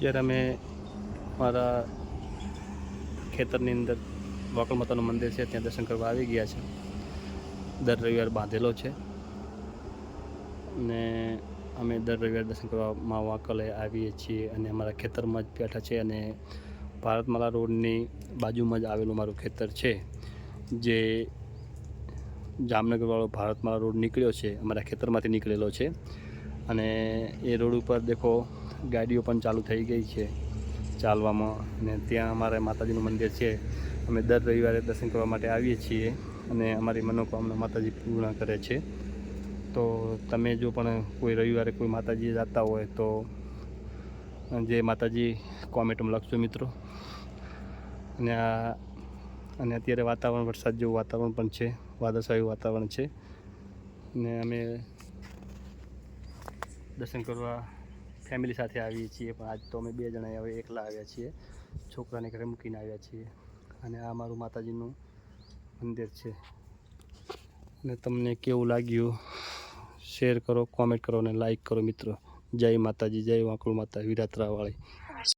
જ્યારે અમે મારા ખેતરની અંદર વાકળ માતાનું મંદિર છે, ત્યાં દર્શન કરવા આવી ગયા છે. દર રવિવાર બાંધેલો છે. અને અમે દર રવિવાર દર્શન કરવામાં વાકલે આવીએ છીએ અને અમારા ખેતરમાં જ બેઠા છે અને ભારતમાલા રોડની બાજુમાં જ આવેલું મારું ખેતર છે, જે જામનગરવાળો ભારતમાલા રોડ નીકળ્યો છે, અમારા ખેતરમાંથી નીકળેલો છે. અને એ રોડ ઉપર દેખો ગાડીઓ પણ ચાલુ થઈ ગઈ છે ચાલવામાં. અને ત્યાં અમારે માતાજીનું મંદિર છે. અમે દર રવિવારે દર્શન કરવા માટે આવીએ છીએ અને અમારી મનોકામના માતાજી પૂર્ણ કરે છે. તો તમે જો પણ કોઈ રવિવારે કોઈ માતાજી જતા હોય તો જે માતાજી કોમેન્ટમાં લખજો મિત્રો. અને આ અને અત્યારે વાતાવરણ વરસાદ જેવું વાતાવરણ પણ છે. વાદળછાયું વાતાવરણ છે. અને અમે દર્શન કરવા ફેમિલી સાથે આવીએ છીએ, પણ આજ તો અમે બે જણા હવે એકલા આવ્યા છીએ, છોકરાને ઘરે મૂકીને આવ્યા છીએ. અને આ મારું માતાજીનું મંદિર છે. અને તમને કેવું લાગ્યું? શેર કરો, કોમેન્ટ કરો અને લાઈક કરો મિત્રો. જય માતાજી, જય વાંકડું માતા વિરાત્રાવાળી